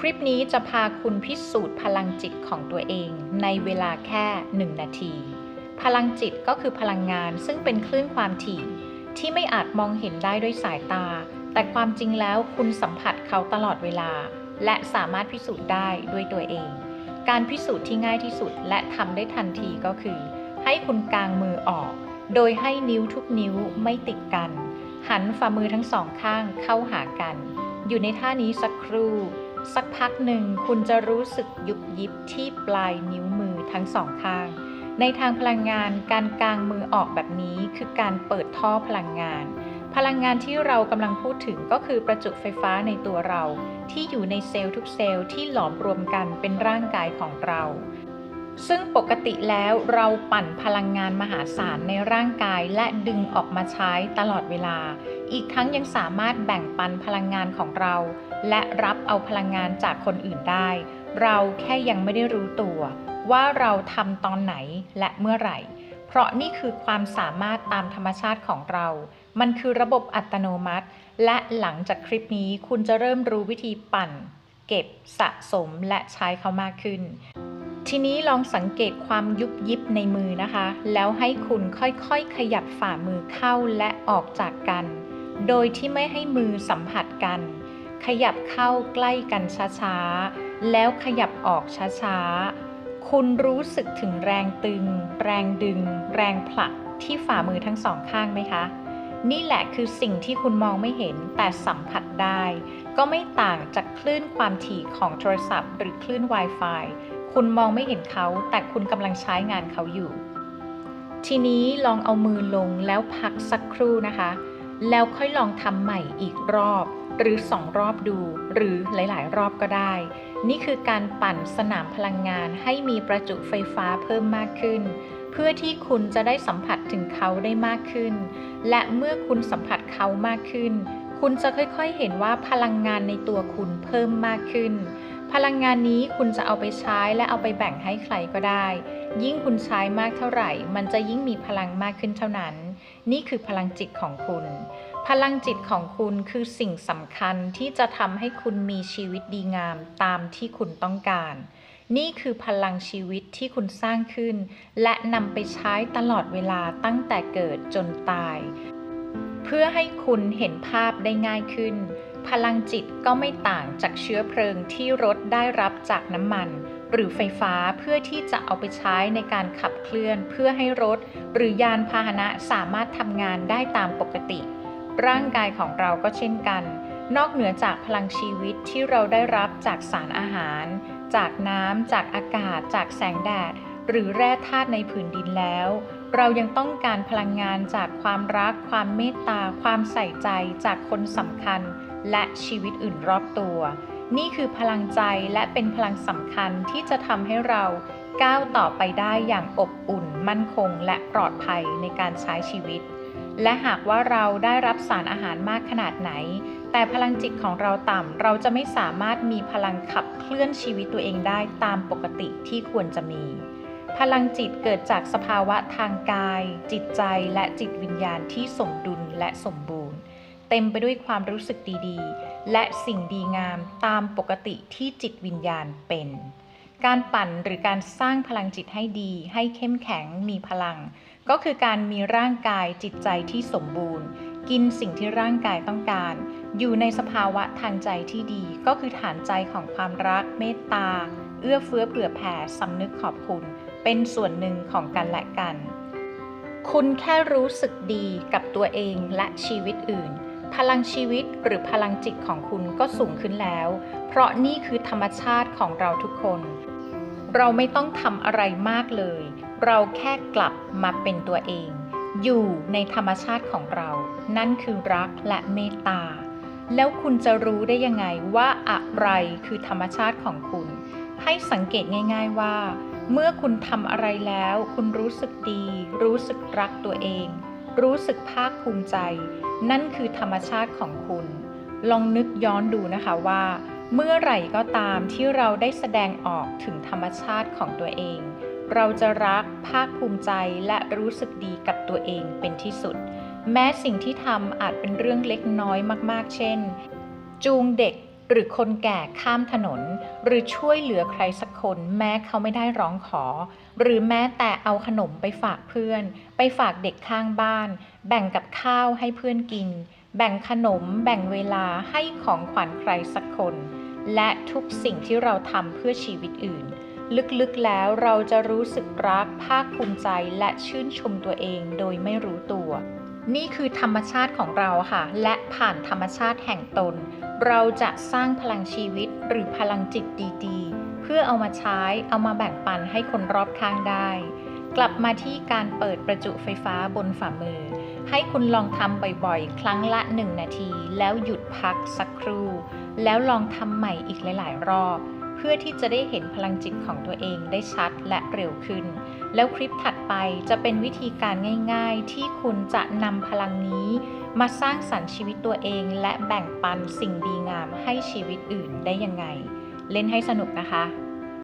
คลิปนี้จะพาคุณพิสูจน์พลังจิตของตัวเองในเวลาแค่ 1 นาที พลังจิตก็คือพลังงานซึ่งเป็นคลื่นความถี่ ที่ไม่อาจมองเห็นได้ด้วยสายตา แต่ความจริงแล้วคุณสัมผัสเขาตลอดเวลา และสามารถพิสูจน์ได้ด้วยตัวเอง การพิสูจน์ที่ง่ายที่สุดและทำได้ทันทีก็คือ ให้คุณกางมือออก โดยให้นิ้วทุกนิ้วไม่ติดกัน หันฝ่ามือทั้งสองข้างเข้าหากัน อยู่ในท่านี้สักครู่ สักพักหนึ่งคุณจะรู้สึกยุบยิบที่ปลายนิ้วมือทั้งสองข้าง ในทางพลังงานการกางมือออกแบบนี้คือการเปิดท่อพลังงาน พลังงานที่เรากำลังพูดถึงก็คือประจุไฟฟ้าในตัวเรา ที่อยู่ในเซลล์ทุกเซลล์ที่หลอมรวมกันเป็นร่างกายของเรา ซึ่งปกติแล้วเราปั่นพลังงานมหาศาลในร่างกายและดึงออกมาใช้ตลอดเวลา อีกทั้งยังสามารถแบ่งปันพลังงานของเรา และรับเอาพลังงานจากคนอื่นได้ เราแค่ยังไม่ได้รู้ตัว ว่าเราทำตอนไหนและเมื่อไหร่ เพราะนี่คือความสามารถตามธรรมชาติของเรา มันคือระบบอัตโนมัติ และหลังจากคลิปนี้คุณจะเริ่มรู้วิธีปั่น เก็บสะสมและใช้เขามากขึ้น ทีนี้ลองสังเกตความยุบยิบในมือนะคะ แล้วให้คุณค่อยๆ ขยับฝ่ามือเข้าและออกจากกัน โดยที่ไม่ให้มือสัมผัสกัน ขยับเข้าใกล้กันช้าๆ แล้วขยับออกช้าๆ คุณรู้สึกถึงแรงตึง แรงดึง แรงผลักที่ฝ่ามือทั้งสองข้างไหมคะ นี่แหละคือสิ่งที่คุณมองไม่เห็นแต่สัมผัสได้ ก็ไม่ต่างจากคลื่นความถี่ของโทรศัพท์ หรือคลื่น Wi-Fi คุณมองไม่เห็นเขา แต่คุณกำลังใช้งานเขาอยู่ ทีนี้ลองเอามือลงแล้วพักสักครู่นะคะ แล้วค่อยลองทำใหม่อีกรอบ หรือสองรอบดู หรือหลาย ๆ รอบก็ได้ นี่คือการปั่นสนามพลังงานให้มีประจุไฟฟ้าเพิ่มมากขึ้น เพื่อที่คุณจะได้สัมผัสถึงเขาได้มากขึ้น และเมื่อคุณสัมผัสเขามากขึ้น คุณจะค่อย ๆ เห็นว่าพลังงานในตัวคุณเพิ่มมากขึ้น พลังงานนี้คุณจะเอาไปใช้และเอาไปแบ่งให้ใครก็ได้ ยิ่งคุณใช้มากเท่าไหร่ มันจะยิ่งมีพลังมากขึ้นเท่านั้น นี่คือพลังจิตของคุณ พลังจิตของคุณคือสิ่งสำคัญที่จะทำให้คุณมีชีวิตดีงามตามที่คุณต้องการ นี่คือพลังชีวิตที่คุณสร้างขึ้น และนำไปใช้ตลอดเวลาตั้งแต่เกิดจนตาย เพื่อให้คุณเห็นภาพได้ง่ายขึ้น พลังจิตก็ไม่ต่างจากเชื้อเพลิงที่รถได้รับจากน้ำมัน หรือไฟฟ้าเพื่อที่จะเอาไปใช้ในการขับเคลื่อนเพื่อให้รถ หรือยานพาหนะสามารถทำงานได้ตามปกติ ร่างกายของเราก็เช่นกัน นอกเหนือจากพลังชีวิตที่เราได้รับจากสารอาหาร จากน้ำจากอากาศ จากแสงแดด หรือแร่ธาตุในผืนดินแล้วเรายังต้องการพลังงานจากความรัก ความเมตตา ความใส่ใจจากคนสำคัญ และชีวิตอื่นรอบตัว นี่คือพลังใจและเป็นพลังสำคัญที่จะทำให้เราก้าวต่อไปได้อย่างอบอุ่น มั่นคง และปลอดภัยในการใช้ชีวิต และหากว่าเราได้รับสารอาหารมากขนาดไหน แต่พลังจิตของเราต่ำ เราจะไม่สามารถมีพลังขับเคลื่อนชีวิตตัวเองได้ตามปกติที่ควรจะมี พลังจิตเกิดจากสภาวะทางกาย จิตใจและจิตวิญญาณที่สมดุลและสมบูรณ์ เต็มไปด้วยความรู้สึกดีๆ และสิ่งดีงามตามปกติที่จิตวิญญาณเป็น การปั่นหรือการสร้างพลังจิตให้ดี ให้เข้มแข็งมีพลัง ก็คือการมีร่างกายจิตใจที่สมบูรณ์ กินสิ่งที่ร่างกายต้องการ อยู่ในสภาวะทางใจที่ดี ก็คือฐานใจของความรัก เมตตา เอื้อเฟื้อเผื่อแผ่สำนึกขอบคุณ เป็นส่วนหนึ่งของกันและกัน คุณแค่รู้สึกดีกับตัวเองและชีวิตอื่น พลังชีวิตหรือพลังจิตของคุณก็สูงขึ้นแล้ว เพราะนี่คือธรรมชาติของเราทุกคน เราไม่ต้องทำอะไรมากเลย เราแค่กลับมาเป็นตัวเอง อยู่ในธรรมชาติของเรา นั่นคือรักและเมตตา แล้วคุณจะรู้ได้ยังไงว่าอะไรคือธรรมชาติของคุณ ให้สังเกตง่าย ๆว่า เมื่อคุณทำอะไรแล้ว คุณรู้สึกดี รู้สึกรักตัวเอง รู้สึกภาคภูมิใจ นั่นคือธรรมชาติของคุณ ลองนึกย้อนดูนะคะว่า เมื่อไหร่ก็ตามที่เราได้แสดงออกถึงธรรมชาติของตัวเอง เราจะรักภาคภูมิใจและรู้สึกดีกับตัวเองเป็นที่สุด แม้สิ่งที่ทำอาจเป็นเรื่องเล็กน้อยมาก ๆ เช่น จูงเด็ก หรือคนแก่ข้ามถนน หรือช่วยเหลือใครสักคนแม้เขาไม่ได้ร้องขอ หรือแม้แต่เอาขนมไปฝากเพื่อน ไปฝากเด็กข้างบ้าน แบ่งกับข้าวให้เพื่อนกิน แบ่งขนม แบ่งเวลาให้ของขวัญใครสักคน และทุกสิ่งที่เราทำเพื่อชีวิตอื่น ลึกๆแล้วเราจะรู้สึกรักภาคภูมิใจและชื่นชมตัวเองโดยไม่รู้ตัว นี่คือธรรมชาติของเราค่ะ และผ่านธรรมชาติแห่งตน เราจะสร้างพลังชีวิตหรือพลังจิตดีๆ เพื่อเอามาใช้เอามาแบ่งปันให้คนรอบข้างได้ กลับมาที่การเปิดประจุไฟฟ้าบนฝ่ามือ ให้คุณลองทำบ่อยๆ ครั้งละ 1 นาที แล้วหยุดพักสักครู่ แล้วลองทำใหม่อีกหลายๆ รอบ เพื่อที่จะได้เห็นพลังจิตของตัวเองได้ชัดและเร็วขึ้น แล้วคลิปถัดไปจะเป็นวิธีการง่าย ๆ ที่คุณจะนำพลังนี้ มาสร้างสรรค์ชีวิตตัวเอง และแบ่งปันสิ่งดีงามให้ชีวิตอื่นได้ยังไง เล่นให้สนุกนะคะ